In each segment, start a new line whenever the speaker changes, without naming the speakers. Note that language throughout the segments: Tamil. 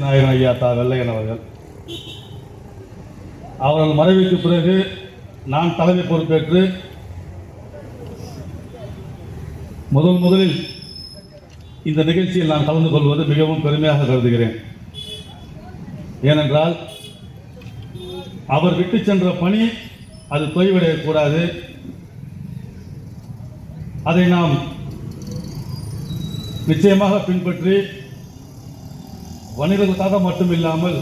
நாயகன் ஐயா தா வெள்ளையன் அவர்கள். அவர்கள் மறைவுக்கு பிறகு நான் தலைமை பொறுப்பேற்று முதல் முதலில் இந்த நிகழ்ச்சியில் நான் கலந்து கொள்வது மிகவும் பெருமையாக கருதுகிறேன். ஏனென்றால் அவர் விட்டு சென்ற பணி அது தொய்வடையக்கூடாது அதை நாம் நிச்சயமாக பின்பற்றி வணிகர்களுக்காக மட்டும் இல்லாமல்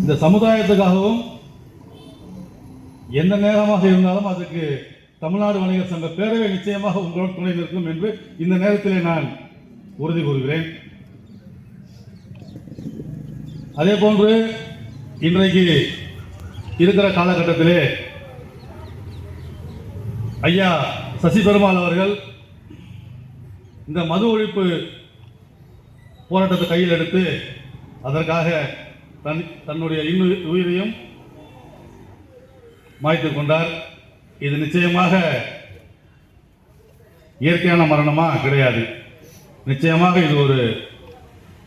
இந்த சமுதாயத்துக்காகவும் எந்த நேரமாக இருந்தாலும் அதுக்கு தமிழ்நாடு வணிகர் சங்க பேரவை நிச்சயமாக உங்களோட துணை நிற்கும் என்று இந்த நேரத்திலே நான் உறுதி கூறுகிறேன். அதே போன்று இன்றைக்கு இருக்கிற காலகட்டத்திலே ஐயா சசி பெருமாள் அவர்கள் இந்த மது ஒழிப்பு போராட்டத்தை கையில் எடுத்து அதற்காக தன் தன்னுடைய இன்னு உயிரையும் மாய்த்து கொண்டார். இது நிச்சயமாக இயற்கையான மரணமாக கிடையாது. நிச்சயமாக இது ஒரு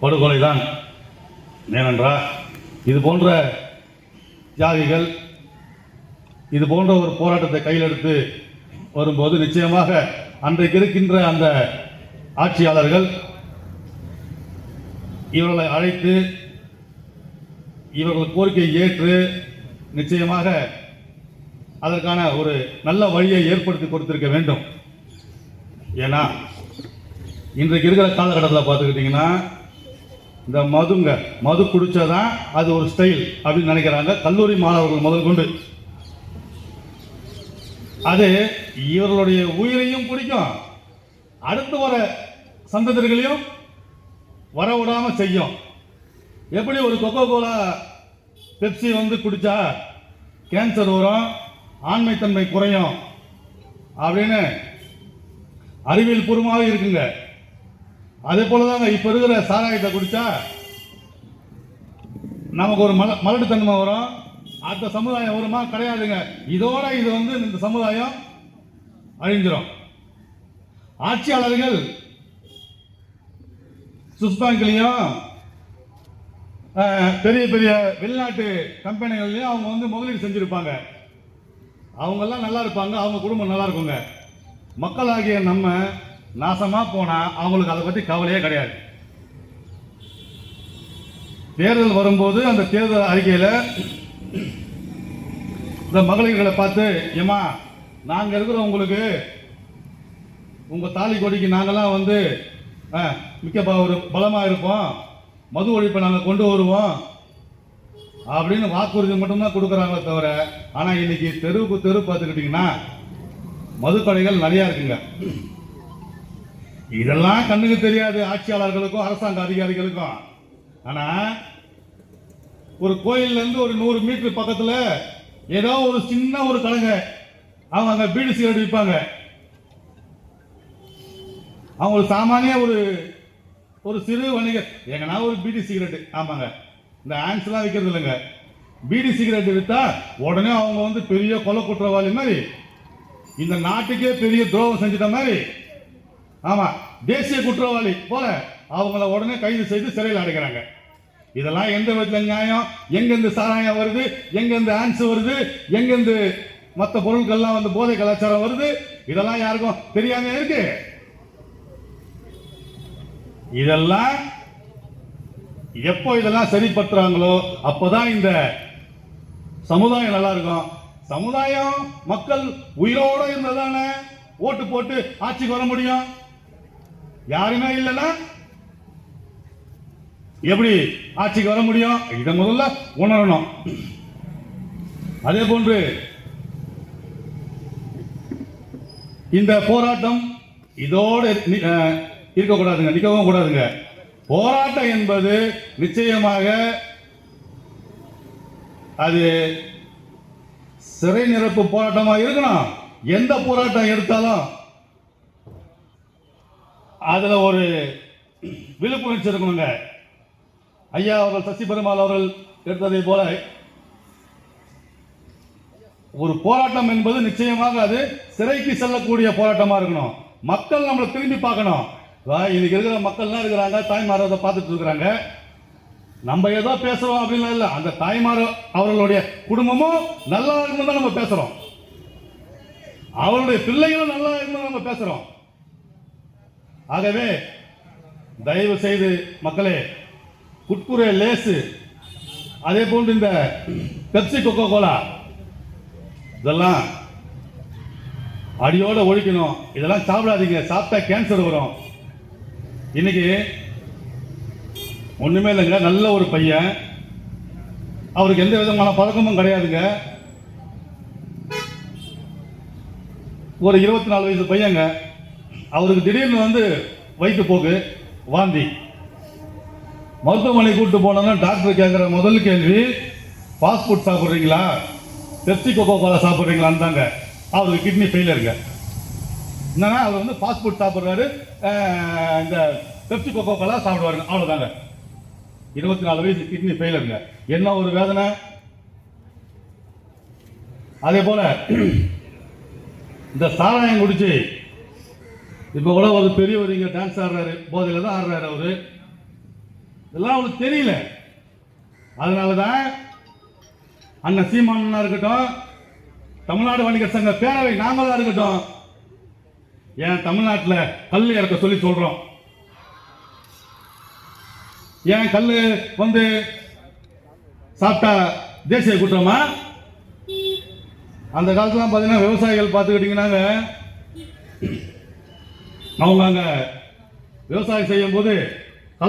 படுகொலை தான் ஏனென்றால் இது போன்ற தியாகிகள் இது போன்ற ஒரு போராட்டத்தை கையில் எடுத்து வரும்போது நிச்சயமாக அன்றைக்கு இருக்கின்ற அந்த ஆட்சியாளர்கள் இவர்களை அழைத்து இவர்கள் கோரிக்கையை ஏற்று நிச்சயமாக அதற்கான ஒரு நல்ல வழியை ஏற்படுத்தி கொடுத்திருக்க வேண்டும். ஏன்னா இன்றைக்கு இருக்கிற காலகட்டத்தில் பார்த்துக்கிட்டிங்கன்னா இந்த மதுங்க மது குடிச்சாதான் அது ஒரு ஸ்டைல் அப்படின்னு நினைக்கிறாங்க. கல்லூரி மாணவர்கள் முதல் கொண்டு. அது இவர்களுடைய உயிரையும் பிடிக்கும் அடுத்து வர சந்ததிகளையும் வர விடாமல் செய்யும். எப்படி ஒரு கொக்கோ கோலா பெப்சி வந்து குடித்தா கேன்சர் வரும் ஆண்மைத்தன்மை குறையும் அப்படின்னு அறிவியல் பூர்வமாக இருக்குங்க. அதே போல தாங்க இப்போ இருக்கிற சாராயத்தை குடித்தா நமக்கு ஒரு மல மலட்டுத்தன்மை வரும். அடுத்த சமுதாயம் வருமா? கிடையாதுங்க. இதோட இது வந்து இந்த சமுதாயம் அழிஞ்சிரும். ஆட்சியாளர்கள் சுவிஸ் பெரிய பெரிய வெளிநாட்டு கம்பெனிகள்லையும் அவங்க வந்து முதலீடு செஞ்சுருப்பாங்க. அவங்கெல்லாம் நல்லா இருப்பாங்க அவங்க குடும்பம் நல்லா இருக்குங்க. மக்களாகிய நம்ம நாசமாக போனால் அவங்களுக்கு அதை பற்றி கவலையே கிடையாது. தேர்தல் வரும்போது அந்த தேர்தல் அறிக்கையில் இந்த மகளிர்களை பார்த்து ஏமா நாங்கள் இருக்கிற உங்களுக்கு உங்கள் தாலி கொடிக்கு நாங்கள்லாம் வந்து மிக்க ஒரு பலமாக இருப்போம். மது ஒழிப்பை நாங்கள் கொண்டு வருவோம். அப்படின்னு வாக்குறுதி மட்டும்தான் கொடுக்குறாங்களே தவிர ஆனால் இன்னைக்கு தெருவுக்கு தெரு பார்த்துக்கிட்டிங்கன்னா மதுக்கடைகள் நிறையா இருக்குங்க. இதெல்லாம் கண்ணுக்கு தெரியாது ஆட்சியாளர்களுக்கும் அரசாங்க அதிகாரிகளுக்கும். ஆனால் ஒரு கோயில்லேருந்து ஒரு நூறு மீட்டர் பக்கத்தில் ஏதோ ஒரு சின்ன ஒரு கடைங்க. அவங்க அங்கே பீடி சிகரெட் விற்பாங்க. அவங்க ஒரு சாமானிய ஒரு ஒரு சிறு வணிகர் எங்கன்னா ஒரு பீடி சிகரெட் ஆமாங்க. இந்த ஆன்ஸ்லாம் விற்கிறது இல்லைங்க. பீடி சிகரெட் விற்றா உடனே அவங்க வந்து பெரிய கொலை குற்றவாளி மாதிரி இந்த நாட்டுக்கே பெரிய துரோகம் செஞ்சிட்ட மாதிரி ஆமாம் தேசிய குற்றவாளி போல அவங்கள உடனே கைது செய்து சிறையில் அடைக்கிறாங்க. இதெல்லாம் எந்த விதத்தில் நியாயம்? எங்கெந்து சாராயம் வருது? எங்கெந்து ஆன்ஸ் வருது? எங்கேருந்து மற்ற பொருட்கள்லாம் வந்து போதை கலாச்சாரம் வருது? இதெல்லாம் யாருக்கும் தெரியாம இருக்கு? இதெல்லாம் எப்போ இதெல்லாம் சரிப்படுத்துறாங்களோ அப்போதான் இந்த சமுதாயம் நல்லா இருக்கும். சமுதாயம் மக்கள் உயிரோட இருந்ததானே ஓட்டு போட்டு ஆட்சிக்கு வர முடியும்? யாருமே இல்லைன்னா எப்படி ஆட்சிக்கு வர முடியும்? இதை முதல்ல உணரணும். அதே போன்று இந்த போராட்டம் இதோடு இருக்கக்கூடாதுங்க நிற்கவும் கூடாதுங்க. போராட்டம் என்பது நிச்சயமாக அது சிறை நிரப்பு போராட்டமாக இருக்கணும். எந்த போராட்டம் எடுத்தாலும் அதில் ஒரு விழிப்புணர்ச்சி இருக்கணுங்க. ஐயா அவர்கள் சசி பெருமாள் அவர்கள் எடுத்ததை போல ஒரு போராட்டம் என்பது நிச்சயமாக அது சிறைக்கு செல்லக்கூடிய போராட்டமாக இருக்கணும். மக்கள் நம்மளை திரும்பி பார்க்கணும். இன்னைக்கு இருக்கிற மக்கள்லாம் இருக்கிறாங்க தாய்மார் அதை பார்த்துட்டு இருக்கிறாங்க. நம்ம ஏதோ பேசுகிறோம் அப்படின்லாம் இல்லை அந்த தாய்மார் அவர்களுடைய குடும்பமும் நல்லா இருக்கணும் தான் நம்ம பேசுகிறோம் அவருடைய பிள்ளைகளும் நல்லா இருக்கணும் நம்ம பேசுகிறோம் ஆகவே தயவு செய்து மக்களே குட்புற லேசு. அதே போன்று இந்த பெப்சி கொக்கோ கோலா இதெல்லாம் அடியோட ஒழிக்கணும். இதெல்லாம் சாப்பிடாதீங்க சாப்பிட்டா கேன்சர் வரும். இன்னைக்கு ஒன்றுமே இல்லைங்க. நல்ல ஒரு பையன். அவருக்கு எந்த விதமான பழக்கமும் கிடையாதுங்க. ஒரு இருபத்தி நாலு வயசு பையங்க. அவருக்கு திடீர்னு வந்து வயிற்று போக்கு வாந்தி. மருத்துவமனை கூட்டு போனோன்னா டாக்டர் கேட்குற முதல் கேள்வி ஃபாஸ்ட் ஃபுட் சாப்பிட்றீங்களா? பெப்சி கோகோ கோலா சாப்பிட்றீங்களான்னு தாங்க அவருக்கு கிட்னி ஃபெயிலியருங்க என்னன்னா அவர் வந்து ஃபாஸ்ட் ஃபுட் சாப்பிட்றாரு. இந்த பெப்சி கோகோ கோலா சாப்பிடுவாருங்க. அவ்வளோதாங்க இருபத்தி நாலு வயசு கிட்னி ஃபெயிலருங்க என்ன ஒரு வேதனை? அதே போல் இந்த சாராயம் குடிச்சு இப்போ கூட ஒரு பெரியவர் இங்கே டான்ஸ் ஆடுறாரு. போதையில் தான் ஆடுறாரு அவர். இதெல்லாம் அவருக்கு தெரியல. அதனால தான் அண்ணன் சீமானா இருக்கட்டும் தமிழ்நாடு வணிகர் சங்க பேரவை நாங்களாக இருக்கட்டும் ஏன் தமிழ்நாட்டில் கல் இறக்க சொல்லி சொல்றோம். ஏன் கல் வந்து சாப்பிட்டா தேசிய குற்றமா? அந்த காலத்துலாம் பார்த்தீங்கன்னா விவசாயிகள் பார்த்துக்கிட்டிங்கன்னாங்க அவங்க அங்கே விவசாயம் செய்யும் போது